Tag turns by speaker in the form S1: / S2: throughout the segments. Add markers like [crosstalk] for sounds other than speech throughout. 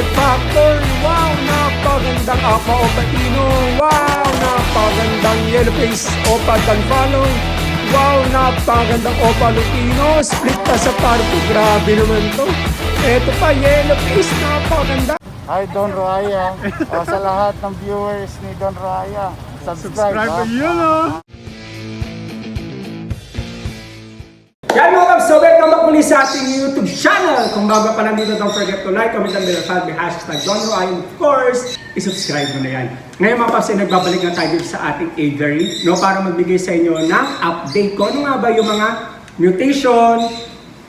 S1: Red Factor. Wow, napagandang Apa Opa Tino. Wow, napagandang Yellow Face Opa Danfalo. Wow, napagandang Opa Lutino. Split pa sa parto. Grabe naman to. Eto pa, Yellow Face. Napaganda.
S2: Hi Don Raya. [laughs] o, sa lahat ng viewers ni Don Raya, subscribe. ha?
S1: yun, oh. So welcome back muli sa ating YouTube channel. Kung bago pa lang dito, don't forget to like, comment, and bell button, hashtag John Roy, and of course, isubscribe mo na yan. Ngayon mga kaps, ay nagbabalik na tayo sa ating aviary, no, para magbigay sa inyo ng update ko. Ano nga ba yung mga mutation,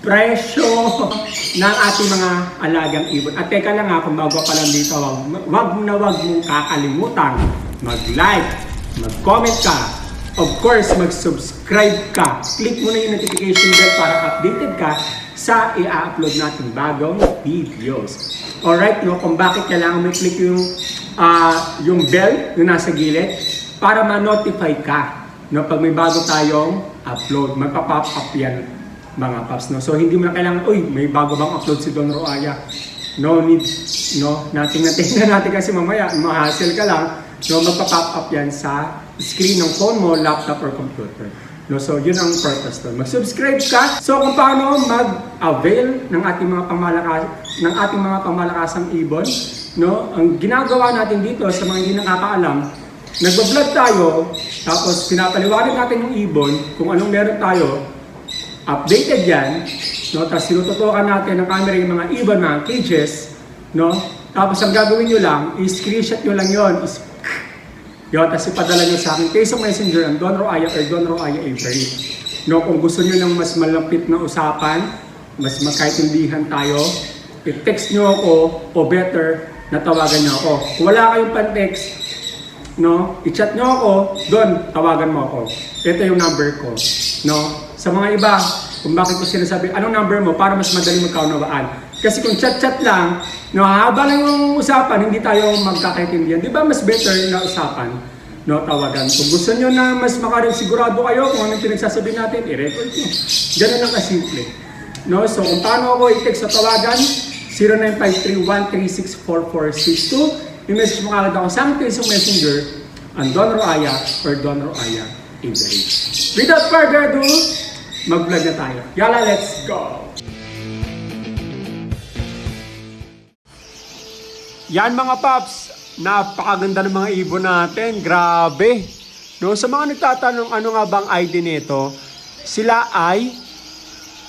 S1: presyo [laughs] ng ating mga alagang ibon. At teka lang ha, kung bago pa lang dito, wag, wag na wag mong kakalimutan mag-like, mag-comment ka, of course, mag-subscribe ka. Click mo na yung notification bell para updated ka sa i-upload natin bagong videos. Alright, no? Kung bakit kailangan mo i-click yung, ah, yung bell yung nasa gilid para ma-notify ka no, pag may bago tayong upload. Magpa-pop up yan mga paps. No? So hindi mo na kailangan, uy, may bago bang upload si Don Roaya. No need, no? Nating natingnan natin kasi mamaya, ma-hassle ka lang. No, magpa-pop up yan sa screen ng phone mo, laptop, or computer. No, so yun ang purpose doon. Mag-subscribe ka. So kung paano mag-avail ng ating mga pamalakas ng ating mga pamamakasang ibon, no? Ang ginagawa natin dito sa mga hindi nakakaalam, nagba-vlog tayo, tapos pinapaliwanag natin yung ibon kung anong meron tayo, updated yan, no? Tapos sinututukan natin ng camera yung mga ibon, mga cages, no? Tapos ang gagawin nyo lang, i-screenshot nyo lang yon yun, tapos ipadala nyo sa akin. Facebook Messenger ang Don Roaya or Don Roaya Avery. No, kung gusto nyo ng mas malapit na usapan, mas magkaintindihan tayo, i-text nyo ako o better, natawagan nyo ako. Kung wala kayong pan-text, no, i-chat nyo ako, doon, tawagan mo ako. Ito yung number ko. No? Sa mga iba, kung bakit ko sinasabi, anong number mo para mas madali magkaunawaan. Kasi kung chat-chat lang, no, haba lang yung usapan, hindi tayo magkakaintindihan. Di ba mas better na usapan? No, tawagan. Kung gusto nyo na mas makarin sigurado kayo kung anong pinagsasabi natin, i-record nyo. Ganun lang kasimple. No, so kung paano ako i-text sa tawagan, 0953-136-4462. I-message mo kagad ako sa aking Facebook Messenger, ang Don Roaya or Don Roaya Avery. Without further ado, mag-vlog na tayo. Yala, let's go! Yan mga paps, napakaganda ng mga ibon natin. Grabe. No, sa mga nagtatanong ano nga bang ID nito, sila ay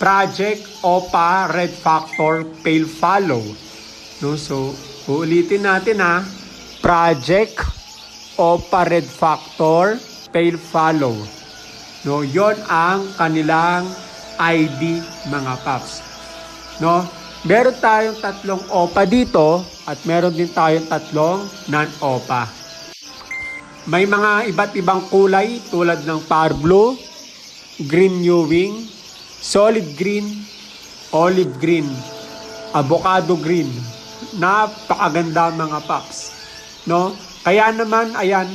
S1: Project OPA Red Factor Pale Follow. No, so uulitin natin ha. Project OPA Red Factor Pale Follow. No, yon ang kanilang ID mga paps. No? Meron tayong tatlong OPA dito at meron din tayong tatlong non-OPA. May mga iba't ibang kulay tulad ng power blue, green new wing, solid green, olive green, avocado green. Napakaganda mga paps. No? Kaya naman, ayan,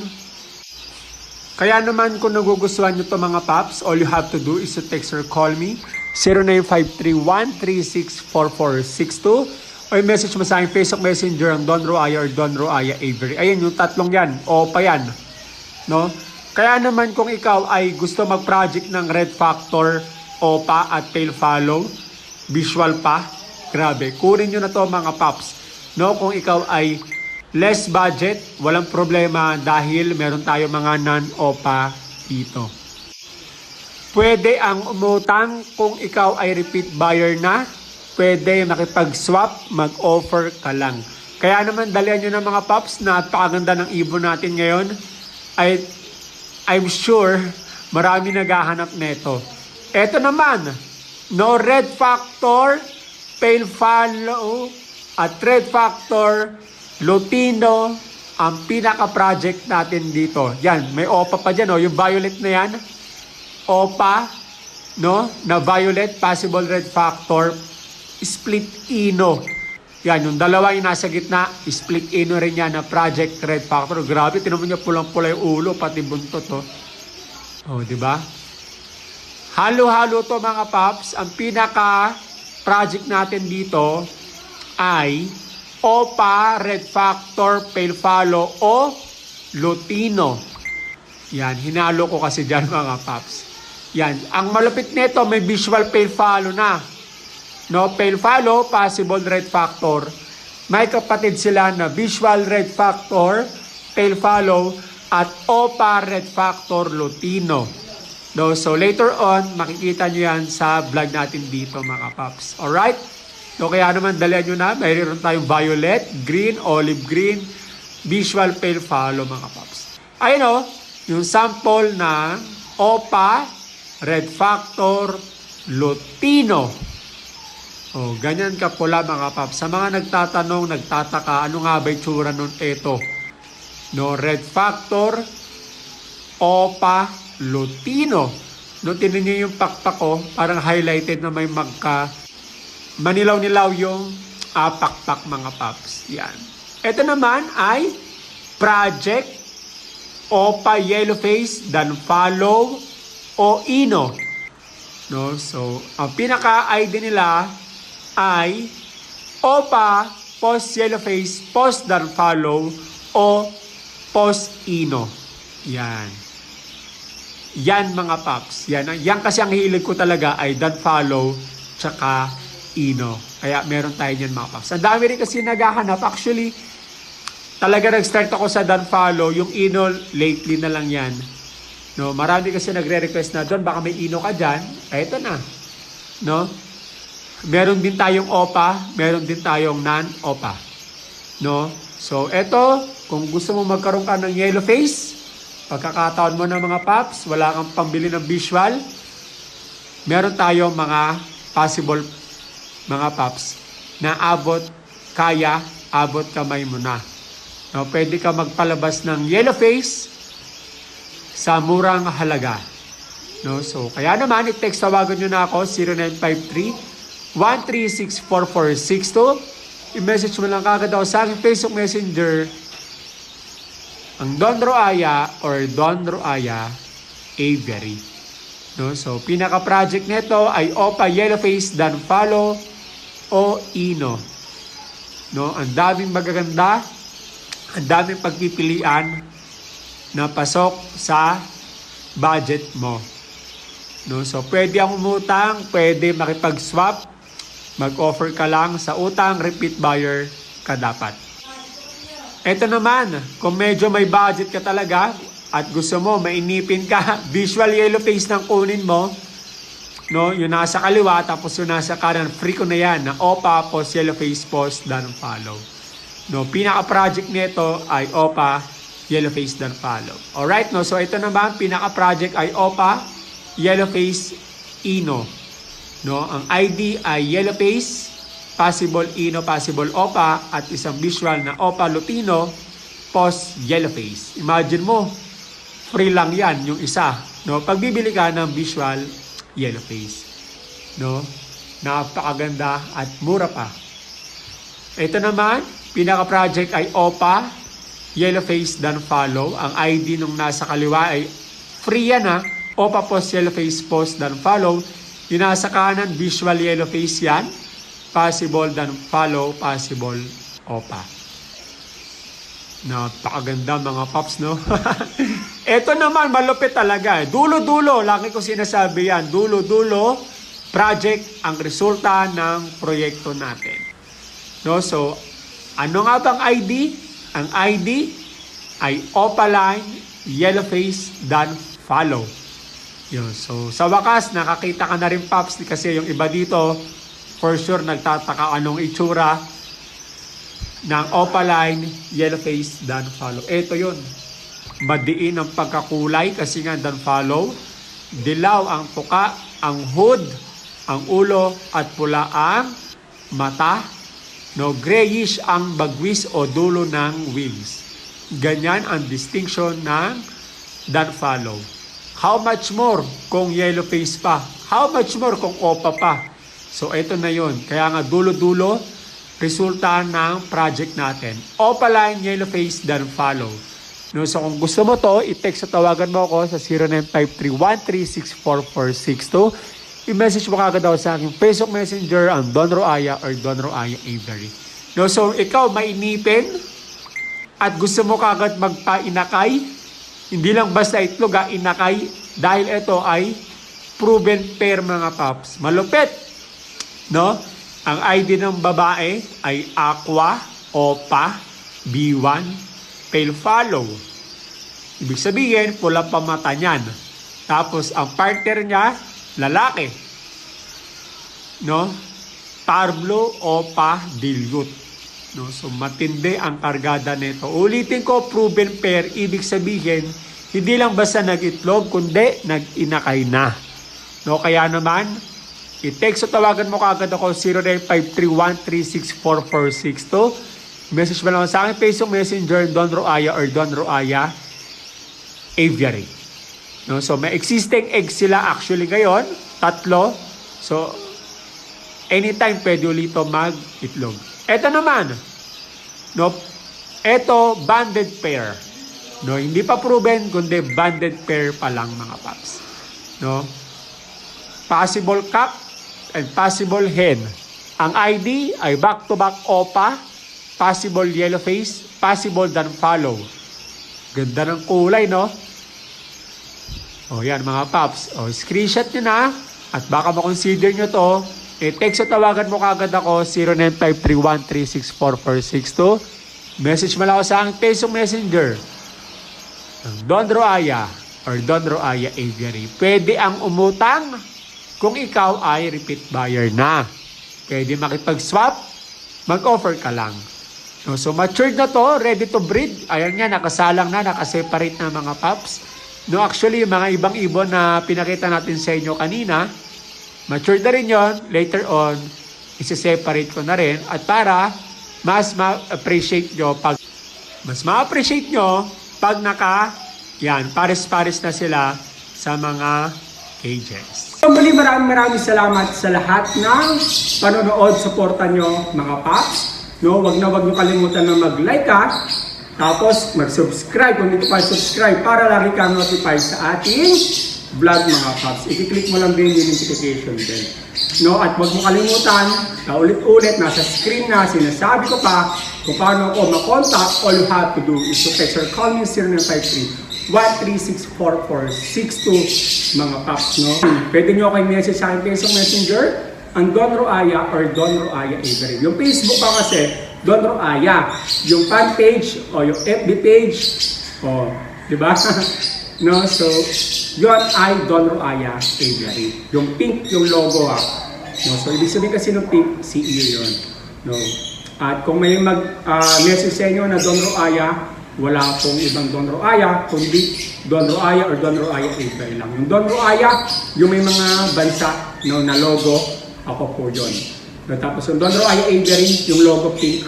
S1: kaya naman kung nagugustuhan nyo to mga paps, all you have to do is to text or call me 0953-136-4462 o i-message mo sa aking Facebook Messenger ang Don Roaya or Don Roaya Avery. Ayan yung tatlong yan. O pa yan. No? Kaya naman kung ikaw ay gusto mag-project ng Red Factor, OPA at Tail Follow, visual pa, grabe. Kunin nyo na to mga paps. No? Kung ikaw ay less budget, walang problema dahil meron tayo mga non-OPA dito. Pwede ang umutang kung ikaw ay repeat buyer na. Pwede makipag-swap, mag-offer ka lang. Kaya naman dalian nyo ng mga paps na napakaganda ng ibon natin ngayon. Ay, I'm sure marami naghahanap nito. Ito naman, no red factor, pale follow, at red factor, Lutino, ang pinaka-project natin dito. Yan, may OPA pa dyan, oh, yung violet na yan. OPA, no? Na violet, possible red factor, split ino. Yan, yung dalawa yung nasa gitna, split ino rin yan na project red factor. Grabe, tinan mo niya pulang-pula yung ulo, pati buntot, oh. Oh, di ba? Halo-halo to mga paps. Ang pinaka project natin dito ay Opa, Red Factor, Pale Follow o Lutino. Yan, hinalo ko kasi dyan mga paps. Yan, ang malupit nito may visual pale follow na. No, pale follow, possible red factor. May kapatid sila na visual red factor, pale follow, at OPA red factor lutino. No, so later on, makikita nyo yan sa vlog natin dito mga paps. Alright? So kaya naman dalian nyo na, mayroon tayong violet, green, olive green, visual pale follow mga paps. Ayun o, yung sample ng OPA, red factor, lutino. Oh, ganyan ka pula mga paps. Sa mga nagtatanong, nagtataka, ano nga ba itsura nun? Ito. No, red factor, opa, lutino. No, tinan niyo yung pakpak ko, parang highlighted na may magka manilaw-nilaw yung ah, pakpak mga paps. Yan. Ito naman ay project opa yellow face dan follow o ino. No? So, ang pinaka-ID nila ay OPA, post yellow face, post dan follow, o post ino. Yan. Yan mga paps. Yan, yan kasi ang hilig ko talaga ay dan follow, tsaka ino. Kaya meron tayo niyan mga paps. Ang dami rin kasi naghahanap. Actually, talaga nag-start ako sa dan follow. Yung ino, lately na lang yan. No, marami kasi nagre-request na doon, baka may ino ka dyan. Eh, ito na. No? Meron din tayong OPA, meron din tayong non-OPA. No? So, eto, kung gusto mo magkaroon ka ng yellow face, pagkakataon mo ng mga paps, wala kang pambili ng visual, meron tayong mga possible mga paps na abot, kaya, abot kamay mo na. No, pwede ka magpalabas ng yellow face sa murang halaga. No, so kaya naman i-text tawagan niyo na ako 0953 1364462. I-message mo lang kagad ako sa aking Facebook Messenger ang Don Roaya or Don Roaya Avery. No, so pinaka-project nito ay Opa Yellowface Dan Follow o Ino. No, ang daming magaganda, ang daming pagpipilian na pasok sa budget mo. No, so pwede ang umutang, pwede makipag-swap, mag-offer ka lang sa utang, repeat buyer ka dapat. Ito naman, kung medyo may budget ka talaga at gusto mo, mainipin ka, [laughs] visual yellow face ng kunin mo, no, yung nasa kaliwa tapos yung nasa kanan, free ko na yan, na OPA, post yellow face, post, dan follow. No, pinaka-project nito ay OPA, yellow face, dan follow. Alright, no, so ito naman, pinaka-project ay OPA, yellow face, Ino. No, ang ID ay yellow face, possible Ino, possible OPA, at isang visual na OPA Lutino, post yellow face. Imagine mo, free lang yan, yung isa. No, pag bibili ka ng visual yellow face. No, napakaganda at mura pa. Ito naman, pinaka-project ay OPA, yellow face dan follow. Ang ID nung nasa kaliwa ay free yan ha. OPA post yellow face post dan follow. Yung nasa kanan, visual yellow face yan. Possible dan follow, possible OPA. Napakaganda mga pops, no? [laughs] Ito naman, malupit talaga. Dulo-dulo, laki ko sinasabi yan. Dulo-dulo, project ang resulta ng proyekto natin. No? So, ano nga bang ID? Ang ID ay opaline, yellow face, dan follow. Yun. So, sa wakas, nakakita ka na rin, Pops, kasi yung iba dito, for sure, nagtataka anong itsura ng opaline, yellow face, dan follow. Ito yun. Madiin ang pagkakulay kasi nga dan follow. Dilaw ang tuka, ang hood, ang ulo, at pula ang mata. No, grayish ang bagwis o dulo ng wings. Ganyan ang distinction ng dan follow. How much more kung yellow face pa? How much more kung opa pa? So, ito na yon. Kaya nga dulo-dulo, resulta ng project natin. Opaline, yellow face, dan follow. No, so kung gusto mo to, i-text sa tawagan mo ako sa 0953-1364462. I-message mo kagad ako sa aking Facebook Messenger ang Don Roaya or Don Roaya Avery. No, so ikaw mainipin at gusto mo kagad magpainakay, hindi lang basta itlog ha, inakay dahil ito ay proven pair mga paps. Malupit. No? Ang ID ng babae ay Aqua, Opa, B1, Pale Follow. Ibig sabihin, pula pa niyan. Tapos, ang partner niya, lalaki. No? Parblo Opa Dilute. No? So, matindi ang kargada nito. Ulitin ko, proven pair, ibig sabihin, hindi lang basta nag-itlog, kundi nag-inakay na. No? Kaya naman, i-text o tawagan mo kagad ako 0953-1364462. Message mo lang sa akin Facebook Messenger, Don Roaya or Don Roaya Aviary. No, so may existing eggs sila actually ngayon, tatlo. So anytime pwede ulito mag-itlog. Ito naman, no, ito banded pair. No, hindi pa proven kundi banded pair pa lang mga paps. No? Possible cock and possible hen. Ang ID ay back-to-back OPA, possible yellow face, possible dan follow. Ganda ng kulay, no? O yan mga paps. O screenshot nyo na at baka makonsider nyo to. I-text o tawagan mo kagad ako 0953-1364462. Message mo lang ako sa aking Facebook Messenger. Ng Don Roaya or Don Roaya Aviary. Pwede ang umutang kung ikaw ay repeat buyer na. Pwede makipag-swap, mag-offer ka lang. No, so matured na to, ready to breed. Ayan nga, nakasalang na, nakaseparate na mga pups. No, actually, yung mga ibang ibon na pinakita natin sa inyo kanina, matured na rin yon. Later on, isi-separate ko na rin. At para mas ma-appreciate nyo pag mas ma-appreciate nyo pag naka yan, pares-pares na sila sa mga cages. So muli maraming maraming salamat sa lahat ng panonood, suporta nyo mga paps. No, wag na wag nyo kalimutan na mag-like ha. Tapos mag-subscribe kung hindi pa subscribe para lagi kang notify sa ating vlog mga paps. I-click mo lang din yung notification din. No, at wag mo kalimutan na ulit-ulit nasa screen na sinasabi ko pa kung paano ako makontak. All you have to do is to text or call me 0953 1364462 mga paps, no? Pwede nyo ako i-message sa akin Facebook Messenger ang Don Roaya or Don Roaya Avery. Yung Facebook ko kasi, Don Roaya. Yung fan page o yung FB page, o, di ba? [laughs] no, so, yun ay Don Roaya Avery. Yung pink, yung logo ha. No, so, ibig sabihin kasi ng pink, CEO yun. No. At kung may mag-message sa inyo na Don Roaya, wala pong ibang Don Roaya, kundi Don Roaya or Don Roaya Avery lang. Yung Don Roaya, yung may mga bansa no, na logo, ako po yun. No, tapos yung Don Roaya Avery, yung logo pink,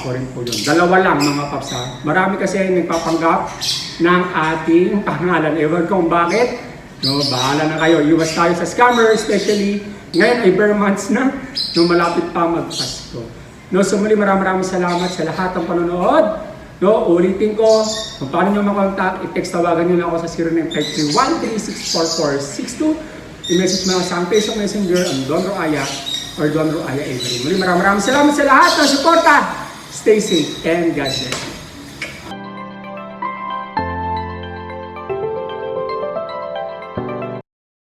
S1: ako rin po yun. Dalawa lang mga paps ha. Marami kasi nagpapanggap ng ating pangalan. Ewan kung bakit. No, bahala na kayo. Iwas tayo sa scammer, especially ngayon ay bare months na. No, malapit pa magpasko. No, so muli maraming maraming salamat sa lahat ng panonood. No, ulitin ko, kung paano nyo makontak, i-text tawagan nyo lang ako sa 0953-1364462. I-message mo lang sa Facebook Messenger ang Don Roaya or Don Roaya Avery. Muli maraming maraming salamat sa lahat ng suporta. Stay safe and God bless you.